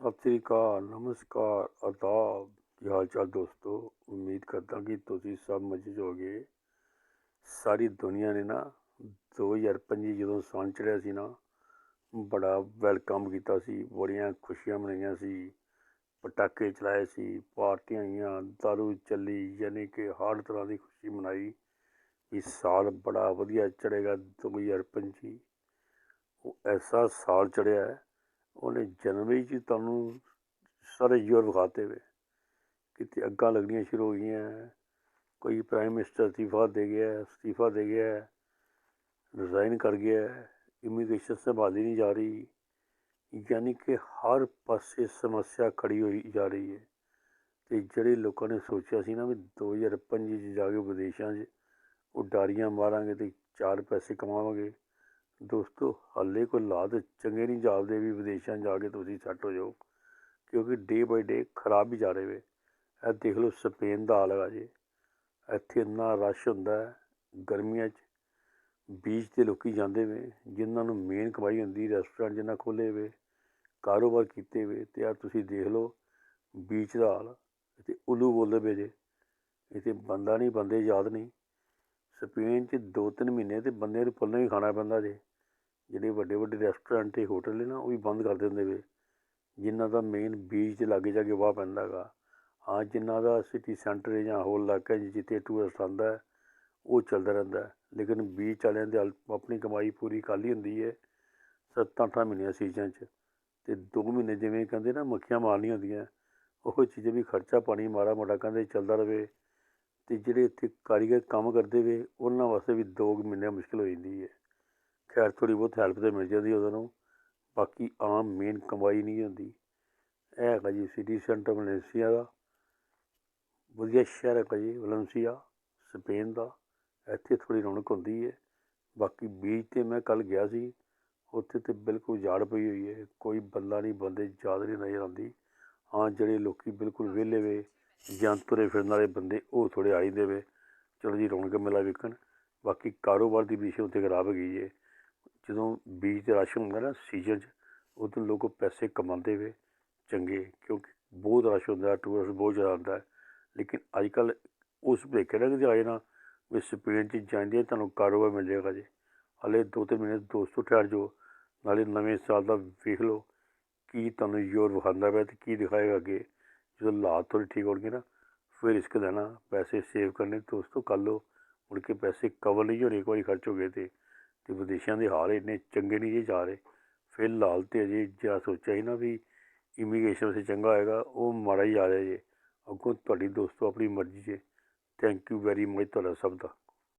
ਸਤਿ ਸ੍ਰੀ ਅਕਾਲ, ਨਮਸਕਾਰ, ਆਦਾਬ। ਕੀ ਹਾਲ ਚਾਲ ਦੋਸਤੋ? ਉਮੀਦ ਕਰਦਾ ਕਿ ਤੁਸੀਂ ਸਭ ਮਜ਼ੇ 'ਚ ਹੋਗੇ ਸਾਰੀ ਦੁਨੀਆ ਨੇ ਨਾ 2025 ਜਦੋਂ ਸਾਲ ਚੜਿਆ ਸੀ ਨਾ, ਬੜਾ ਵੈਲਕਮ ਕੀਤਾ ਸੀ, ਬੜੀਆਂ ਖੁਸ਼ੀਆਂ ਮਨਾਈਆਂ ਸੀ। ਪਟਾਕੇ ਚਲਾਏ ਸੀ, ਪਾਰਟੀਆਂ ਆਈਆਂ, ਦਾਰੂ ਚੱਲੀ, ਯਾਨੀ ਕਿ ਹਰ ਤਰ੍ਹਾਂ ਦੀ ਖੁਸ਼ੀ ਮਨਾਈ ਵੀ ਸਾਲ ਬੜਾ ਵਧੀਆ ਚੜੇਗਾ 2025 ਉਹ ਐਸਾ ਸਾਲ ਚੜਿਆ ਹੈ ਉਹਨੇ ਜਨਵਰੀ 'ਚ ਤੁਹਾਨੂੰ ਸਾਰੇ ਜ਼ੋਰ ਵਿਖਾਤੇ ਵੇ। ਕਿਤੇ ਅੱਗਾਂ ਲੱਗਣੀਆਂ ਸ਼ੁਰੂ ਹੋ ਗਈਆਂ। ਕੋਈ ਪ੍ਰਾਈਮ ਮਿਨਿਸਟਰ ਅਸਤੀਫਾ ਦੇ ਗਿਆ, ਅਸਤੀਫਾ ਦੇ ਗਿਆ ਰਿਜ਼ਾਈਨ ਕਰ ਗਿਆ। ਇਮੀਗ੍ਰੇਸ਼ਨ ਸੰਭਾਲੀ ਨਹੀਂ ਜਾ ਰਹੀ। ਯਾਨੀ ਕਿ ਹਰ ਪਾਸੇ ਸਮੱਸਿਆ ਖੜੀ ਹੋਈ ਜਾ ਰਹੀ ਹੈ। ਤੇ ਜਿਹੜੇ ਲੋਕਾਂ ਨੇ ਸੋਚਿਆ ਸੀ ਨਾ ਵੀ 2025 'ਚ ਜਾ ਕੇ ਵਿਦੇਸ਼ਾਂ 'ਚ ਉਹ ਡਾਰੀਆਂ ਮਾਰਾਂਗੇ ਤੇ ਚਾਰ ਪੈਸੇ ਕਮਾਵਾਂਗੇ ਦੋਸਤੋ, ਹਾਲੇ ਕੋਈ ਲਾਦ ਚੰਗੇ ਨਹੀਂ ਜਾਪਦੇ ਵੀ ਵਿਦੇਸ਼ਾਂ ਜਾ ਕੇ ਤੁਸੀਂ ਸੈੱਟ ਹੋ ਜਾਓ, ਕਿਉਂਕਿ ਡੇ ਬਾਈ ਡੇ ਖਰਾਬ ਹੀ ਜਾ ਰਹੇ ਵੇ। ਇਹ ਦੇਖ ਲਓ ਸਪੇਨ ਦਾ ਹਾਲ ਹੈਗਾ ਜੀ। ਇੱਥੇ ਇੰਨਾ ਰਸ਼ ਹੁੰਦਾ ਹੈ, ਗਰਮੀਆਂ 'ਚ ਬੀਚ ਤੇ ਲੋਕੀ ਜਾਂਦੇ ਵੇ, ਜਿਨ੍ਹਾਂ ਨੂੰ ਮੇਨ ਕਮਾਈ ਹੁੰਦੀ ਰੈਸਟੋਰੈਂਟ ਜਿਨ੍ਹਾਂ ਖੋਲੇ ਵੇ, ਕਾਰੋਬਾਰ ਕੀਤੇ ਵੇ, ਤੇ ਆ ਤੁਸੀਂ ਦੇਖ ਲਓ ਬੀਚ ਦਾ ਹਾਲ ਤੇ ਉਲੂ ਬੋਲਦੇ ਪਏ ਜੇ। ਇੱਥੇ ਬੰਦਾ ਨਹੀਂ, ਬੰਦੇ ਯਾਦ ਨਹੀਂ। ਸਪੇਨ 'ਚ ਦੋ ਤਿੰਨ ਮਹੀਨੇ ਤੇ ਬੰਦੇ ਨੂੰ ਪੱਲੇ ਹੀ ਖਾਣਾ ਪੈਂਦਾ ਜੇ। ਜਿਹੜੇ ਵੱਡੇ ਵੱਡੇ ਰੈਸਟੋਰੈਂਟ ਤੇ ਹੋਟਲ ਨੇ ਨਾ, ਉਹ ਵੀ ਬੰਦ ਕਰ ਦਿੰਦੇ ਵੇ ਜਿਨ੍ਹਾਂ ਦਾ ਮੇਨ ਬੀਚ ਦੇ ਲਾਗੇ ਜਾ ਕੇ ਵਾਹ ਪੈਂਦਾ ਹੈਗਾ। ਹਾਂ ਜਿਨ੍ਹਾਂ ਦਾ ਸਿਟੀ ਸੈਂਟਰ ਜਾਂ ਹੋਰ ਇਲਾਕਾ ਜਿੱਥੇ ਟੂਰਿਸਟ ਆਉਂਦਾ ਉਹ ਚੱਲਦਾ ਰਹਿੰਦਾ ਲੇਕਿਨ ਬੀਚ ਵਾਲਿਆਂ ਦੇ ਆਪਣੀ ਕਮਾਈ ਪੂਰੀ ਖਾਲੀ ਹੁੰਦੀ ਹੈ ਸੱਤਾਂ ਅੱਠਾਂ ਮਹੀਨਿਆਂ ਸੀਜ਼ਨ 'ਚ। ਅਤੇ ਦੋ ਮਹੀਨੇ ਜਿਵੇਂ ਕਹਿੰਦੇ ਨਾ, ਮੱਖੀਆਂ ਮਾਰਨੀਆਂ ਹੁੰਦੀਆਂ। ਉਹ ਚੀਜ਼ਾਂ ਵੀ ਖਰਚਾ ਪਾਣੀ ਮਾੜਾ ਮੋਟਾ ਕਹਿੰਦੇ ਚੱਲਦਾ ਰਵੇ ਅਤੇ ਜਿਹੜੇ ਇੱਥੇ ਕਾਰੀਗਰ ਕੰਮ ਕਰਦੇ ਵੇ ਉਹਨਾਂ ਵਾਸਤੇ ਵੀ ਦੋ ਮਹੀਨੇ ਮੁਸ਼ਕਿਲ ਹੋ ਜਾਂਦੀ ਹੈ। ਖੈਰ ਥੋੜੀ ਬਹੁਤ ਹੈਲਪ ਤੇ ਮਿਲ ਜਾਂਦੀ ਉਹਨਾਂ ਨੂੰ ਬਾਕੀ ਆਮ ਮੇਨ ਕਮਾਈ ਨਹੀਂ ਹੁੰਦੀ। ਇਹ ਹੈਗਾ ਜੀ ਸਿਟੀ ਸੈਂਟਰ ਵੈਲੈਂਸੀਆ ਦਾ। ਵਧੀਆ ਸ਼ਹਿਰ ਹੈਗਾ ਜੀ, ਵੈਲੈਂਸੀਆ, ਸਪੇਨ ਦਾ। ਇੱਥੇ ਥੋੜੀ ਰੌਣਕ ਹੁੰਦੀ ਹੈ। ਬਾਕੀ ਬੀਚ ਤੇ ਮੈਂ ਕੱਲ ਗਿਆ ਸੀ। ਉੱਥੇ ਤੇ ਬਿਲਕੁਲ ਝਾੜ ਪਈ ਹੋਈ ਹੈ। ਕੋਈ ਬੰਦਾ ਨਹੀਂ, ਬੰਦੇ ਯਾਦ ਨਹੀਂ ਨਜ਼ਰ ਆਉਂਦੀ। ਹਾਂ, ਜਿਹੜੇ ਲੋਕੀ ਬਿਲਕੁਲ ਵਿਹਲੇ ਵੇ, ਜਾਂ ਤੁਰੇ ਫਿਰਨ ਵਾਲੇ ਬੰਦੇ, ਉਹ ਥੋੜ੍ਹੇ ਆਈ ਦੇਵੇ ਚਲੋ ਜੀ, ਰੌਣਕ ਮੇਲਾ ਵੇਖਣ। ਬਾਕੀ ਕਾਰੋਬਾਰ ਦੀ ਵਿਸ਼ੇ ਉੱਤੇ ਖਰਾਬ ਗਈ ਹੈ। ਜਦੋਂ ਬੀਜ ਦਾ ਰਸ਼ ਹੁੰਦਾ ਨਾ ਸੀਜ਼ਨ 'ਚ ਉਦੋਂ ਲੋਕ ਪੈਸੇ ਕਮਾਉਂਦੇ ਵੇ ਚੰਗੇ, ਕਿਉਂਕਿ ਬਹੁਤ ਰਸ਼ ਹੁੰਦਾ ਟੂਰਿਸਟ ਬਹੁਤ ਜ਼ਿਆਦਾ ਆਉਂਦਾ ਲੇਕਿਨ ਅੱਜ ਕੱਲ੍ਹ ਉਸ ਭੇਖੇ ਨਾਲ ਕਿ ਆ ਜਾਣਾ ਵੀ ਸਪੇਨ 'ਚ ਜਾਂਦੇ ਤੁਹਾਨੂੰ ਕਾਰੋਬਾਰ ਮਿਲ ਜਾਏਗਾ ਜੀ। ਹਲੇ ਦੋ ਤਿੰਨ ਮਹੀਨੇ ਦੋਸਤੋ ਠਹਿਰ ਜਾਓ, ਨਾਲੇ ਨਵੇਂ ਸਾਲ ਦਾ ਵੇਖ ਲਓ, ਕੀ ਤੁਹਾਨੂੰ ਯੂਰ ਵਿਖਾਉਂਦਾ ਪਿਆ ਤੇ ਕੀ ਦਿਖਾਏਗਾ ਅੱਗੇ। ਜਦੋਂ ਹਾਲਾਤ ਥੋੜ੍ਹੇ ਠੀਕ ਹੋਣਗੇ ਨਾ, ਫਿਰ ਰਿਸਕ ਲੈਣਾ, ਪੈਸੇ ਸੇਵ ਕਰਨੇ, ਦੋਸਤੋ ਕਰ ਲਓ, ਮੁੜ ਕੇ ਪੈਸੇ ਕਵਰ ਨਹੀਂ ਹੋਣੇ, ਇੱਕ ਵਾਰੀ ਖਰਚ ਹੋ ਗਏ ਤੇ। ਅਤੇ ਵਿਦੇਸ਼ਾਂ ਦੇ ਹਾਲ ਇੰਨੇ ਚੰਗੇ ਨਹੀਂ ਜੇ ਜਾ ਰਹੇ। ਫਿਲਹਾਲ ਤਾਂ ਅਜੇ ਜਿਹੜਾ ਸੋਚਿਆ ਸੀ ਨਾ ਵੀ ਇਮੀਗ੍ਰੇਸ਼ਨ ਸੇ ਚੰਗਾ ਹੋਏਗਾ, ਉਹ ਮਾੜਾ ਹੀ ਆ ਰਿਹਾ ਜੇ। ਅੱਗੋਂ ਤੁਹਾਡੀ ਦੋਸਤੋ ਆਪਣੀ ਮਰਜ਼ੀ 'ਚ ਥੈਂਕ ਯੂ ਵੈਰੀ ਮਚ ਤੁਹਾਡਾ ਸਭ ਦਾ।